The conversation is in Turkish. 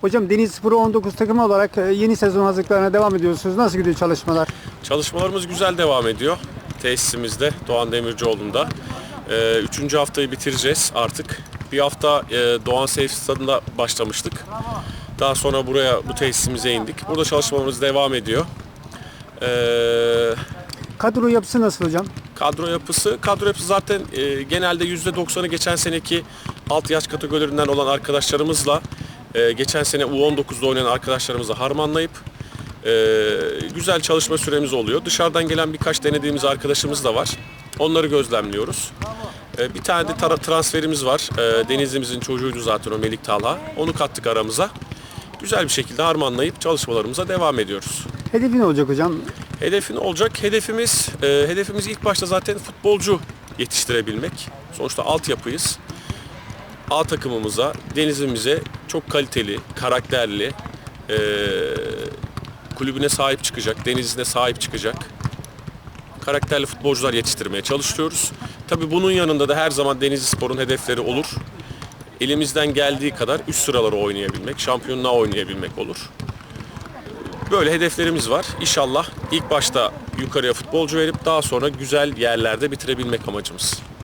Hocam Deniz Spor'u 19 takımı olarak e, yeni sezon hazırlıklarına devam ediyorsunuz. Nasıl gidiyor çalışmalar? Çalışmalarımız güzel devam ediyor. Tesisimizde Doğan Demircioğlu'nda. Ee, üçüncü haftayı bitireceğiz artık. Bir hafta e, Doğan Seyf Stadı'nda başlamıştık. Daha sonra buraya bu tesisimize indik. Burada çalışmalarımız devam ediyor. Ee, Kadro yapısı nasıl hocam? kadro yapısı, kadro yapısı zaten e, genelde %90'ı geçen seneki alt yaş kategorilerinden olan arkadaşlarımızla e, geçen sene U19'da oynayan arkadaşlarımızla harmanlayıp e, güzel çalışma süremiz oluyor. Dışarıdan gelen birkaç denediğimiz arkadaşımız da var. Onları gözlemliyoruz. E, bir tane de transferimiz var. E, Denizli'mizin çocuğuydu zaten o Melik Talha. Onu kattık aramıza. Güzel bir şekilde harmanlayıp çalışmalarımıza devam ediyoruz. Hedefi ne olacak hocam? Hedefin olacak. Hedefimiz e, hedefimiz ilk başta zaten futbolcu yetiştirebilmek. Sonuçta altyapıyız. A takımımıza, denizimize çok kaliteli, karakterli, e, kulübüne sahip çıkacak, denizine sahip çıkacak karakterli futbolcular yetiştirmeye çalışıyoruz. Tabii bunun yanında da her zaman Denizli Spor'un hedefleri olur. Elimizden geldiği kadar üst sıraları oynayabilmek, şampiyonluğa oynayabilmek olur. Böyle hedeflerimiz var. İnşallah ilk başta yukarıya futbolcu verip daha sonra güzel yerlerde bitirebilmek amacımız.